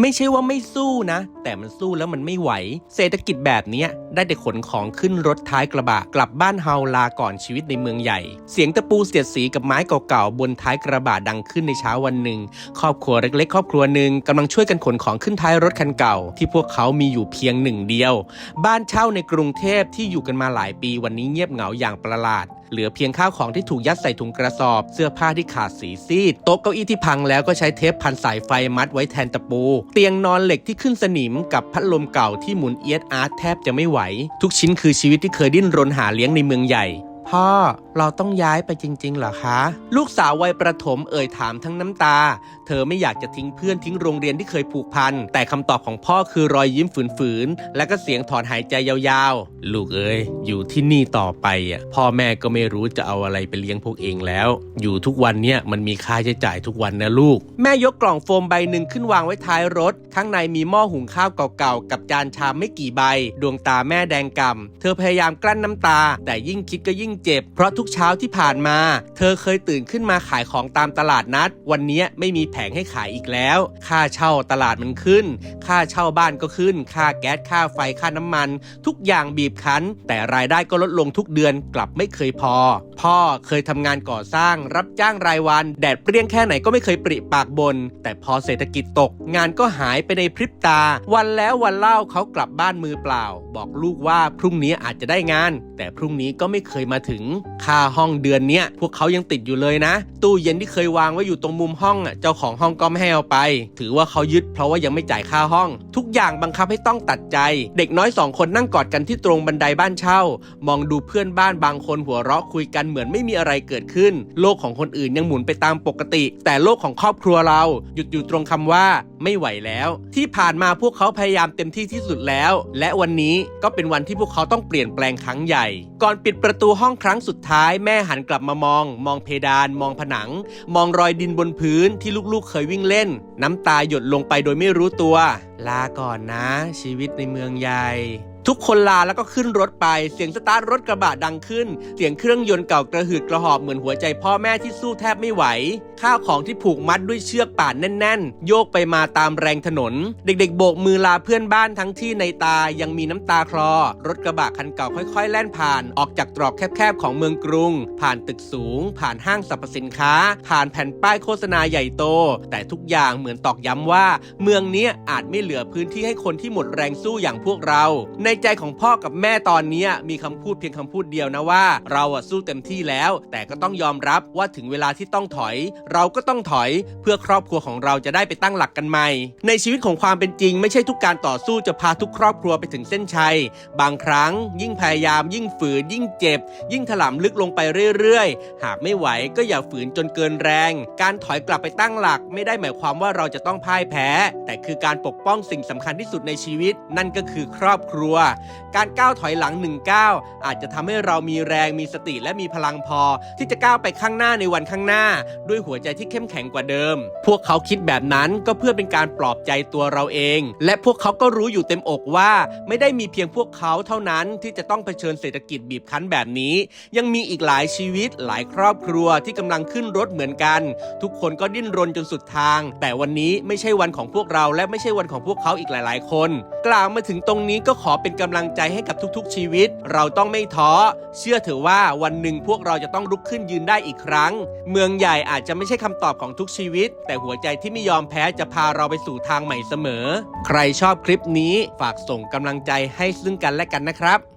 ไม่ใช่ว่าไม่สู้นะ แต่มันสู้แล้วมันไม่ไหว เศรษฐกิจแบบนี้ได้แต่ขนของขึ้นรถท้ายกระบะ กลับบ้านเฮาลาก่อนชีวิตในเมืองใหญ่ เสียงตะปูเสียดสีกับไม้เก่าๆบนท้ายกระบะดังขึ้นในเช้าวันหนึ่ง ครอบครัวเล็กๆ ครอบครัวหนึ่งกำลังช่วยกันขนของขึ้นท้ายรถคันเก่า ที่พวกเขามีอยู่เพียงหนึ่งเดียว บ้านเช่าในกรุงเทพที่อยู่กันมาหลายปีวันนี้เงียบเหงาอย่างประหลาด เหลือเพียงข้าวของที่ถูกยัดใส่ถุงกระสอบ เสื้อผ้าที่ขาดสีซีดโต๊ะเก้าอี้ที่พังแล้วก็ใช้เทปพันสายไฟมัดไว้แทนตะปู เตียงนอนเหล็กที่ขึ้นสนิมกับพัดลมเก่าที่หมุนเอียดอาร์ตแทบจะไม่ไหว ทุกชิ้นคือชีวิตที่เคยดิ้นรนหาเลี้ยงในเมืองใหญ่ พ่อเราต้องย้ายไปจริงๆเหรอคะ ลูกสาววัยประถมเอ่ยถามทั้งน้ำตา เธอไม่อยากจะทิ้งเพื่อนทิ้งโรงเรียนที่เคยผูกพัน แต่คำตอบของพ่อคือรอยยิ้มฝืนๆ และก็เสียงถอนหายใจยาวๆ ลูกเอ้ยอยู่ที่นี่ต่อไปอะพ่อแม่ก็ไม่รู้จะเอาอะไรไปเลี้ยงพวกเองแล้ว อยู่ทุกวันเนี่ยมันมีค่าใช้จ่ายทุกวันนะลูก แม่ยกกล่องโฟมใบหนึ่งขึ้นวางไว้ท้ายรถ ข้างในมีหม้อหุงข้าวเก่าๆ กับจานชามไม่กี่ใบ ดวงตาแม่แดงกำ่ำเธอพยายามกลั้นน้ำตา แต่ยิ่งคิดก็ยิ่งเจ็บเพราะทุกเช้าที่ผ่านมา เธอเคยตื่นขึ้นมาขายของตามตลาดนัด วันนี้ไม่มีแผงให้ขายอีกแล้ว ค่าเช่าตลาดมันขึ้น ค่าเช่าบ้านก็ขึ้น ค่าแก๊สค่าไฟค่าน้ำมัน ทุกอย่างบีบคั้น แต่รายได้ก็ลดลงทุกเดือนกลับไม่เคยพอ พ่อเคยทำงานก่อสร้าง รับจ้างรายวัน แดดเปรี้ยงแค่ไหนก็ไม่เคยปริปากบน แต่พอเศรษฐกิจตก งานก็หายไปในพริบตา วันแล้ววันเล่าเขากลับบ้านมือเปล่า บอกลูกว่าพรุ่งนี้อาจจะได้งาน แต่พรุ่งนี้ก็ไม่เคยมาถึง ค่าห้องเดือนเนี้ยพวกเขายังติดอยู่เลยนะ ตู้เย็นที่เคยวางไว้อยู่ตรงมุมห้องอะเจ้าของห้องก็ไม่ให้เอาไป ถือว่าเขายึดเพราะว่ายังไม่จ่ายค่าห้อง ทุกอย่างบังคับให้ต้องตัดใจ เด็กน้อยสองคนนั่งกอดกันที่ตรงบันไดบ้านเช่า มองดูเพื่อนบ้านบางคนหัวเราะคุยกันเหมือนไม่มีอะไรเกิดขึ้น โลกของคนอื่นยังหมุนไปตามปกติ แต่โลกของครอบครัวเราหยุดอยู่ตรงคำว่าไม่ไหวแล้ว ที่ผ่านมาพวกเขาพยายามเต็มที่ที่สุดแล้ว และวันนี้ก็เป็นวันที่พวกเขาต้องเปลี่ยนแปลงครั้งใหญ่ ก่อนปิดประตูห้องครั้งสุดท้ายแม่หันกลับมามอง มองเพดาน มองผนัง มองรอยดินบนพื้นที่ลูกๆ เคยวิ่งเล่น น้ำตาหยดลงไปโดยไม่รู้ตัว ลาก่อนนะ ชีวิตในเมืองใหญ่ ทุกคนลาแล้วก็ขึ้นรถไป เสียงสตาร์ทรถกระบะดังขึ้น เสียงเครื่องยนต์เก่ากระหืดกระหอบเหมือนหัวใจพ่อแม่ที่สู้แทบไม่ไหว ข้าวของที่ผูกมัดด้วยเชือกป่านแน่น ๆ โยกไปมาตามแรงถนน เด็กๆ โบกมือลาเพื่อนบ้านทั้งที่ในตายังมีน้ำตาคลอ รถกระบะคันเก่าค่อย ๆ แล่นผ่านออกจากตรอกแคบๆของเมืองกรุง ผ่านตึกสูง ผ่านห้างสรรพสินค้า ผ่านแผ่นป้ายโฆษณาใหญ่โต แต่ทุกอย่างเหมือนตอกย้ำว่า เมืองนี้อาจไม่เหลือพื้นที่ให้คนที่หมดแรงสู้อย่างพวกเราในใจของพ่อกับแม่ตอนนี้มีคำพูดเพียงคำพูดเดียวนะว่า เราอะสู้เต็มที่แล้ว แต่ก็ต้องยอมรับว่าถึงเวลาที่ต้องถอย เราก็ต้องถอยเพื่อครอบครัวของเราจะได้ไปตั้งหลักกันใหม่ ในชีวิตของความเป็นจริง ไม่ใช่ทุกการต่อสู้จะพาทุกครอบครัวไปถึงเส้นชัย บางครั้ง ยิ่งพยายาม ยิ่งฝืน ยิ่งเจ็บ ยิ่งถลำลึกลงไปเรื่อยๆ หากไม่ไหวก็อย่าฝืนจนเกินแรง การถอยกลับไปตั้งหลัก ไม่ได้หมายความว่าเราจะต้องพ่ายแพ้ แต่คือการปกป้องสิ่งสำคัญที่สุดในชีวิต นั่นก็คือครอบครัวการก้าวถอยหลังหนึ่งก้าวอาจจะทำให้เรามีแรงมีสติและมีพลังพอ ที่จะก้าวไปข้างหน้าในวันข้างหน้า ด้วยหัวใจที่เข้มแข็งกว่าเดิม พวกเขาคิดแบบนั้นก็เพื่อเป็นการปลอบใจตัวเราเอง และพวกเขาก็รู้อยู่เต็มอกว่า ไม่ได้มีเพียงพวกเขาเท่านั้นที่จะต้องเผชิญเศรษฐกิจบีบคั้นแบบนี้ ยังมีอีกหลายชีวิตหลายครอบครัวที่กำลังขึ้นรถเหมือนกัน ทุกคนก็ดิ้นรนจนสุดทาง แต่วันนี้ไม่ใช่วันของพวกเราและไม่ใช่วันของพวกเขาอีกหลาย ๆ คน กล่าวมาถึงตรงนี้ก็ขอเป็นกำลังใจให้กับทุกๆ ชีวิต เราต้องไม่ท้อ เชื่อเถอะว่าวันหนึ่งพวกเราจะต้องลุกขึ้นยืนได้อีกครั้ง เมืองใหญ่อาจจะไม่ใช่คำตอบของทุกชีวิต แต่หัวใจที่ไม่ยอมแพ้จะพาเราไปสู่ทางใหม่เสมอ ใครชอบคลิปนี้ฝากส่งกำลังใจให้ซึ่งกันและกันนะครับ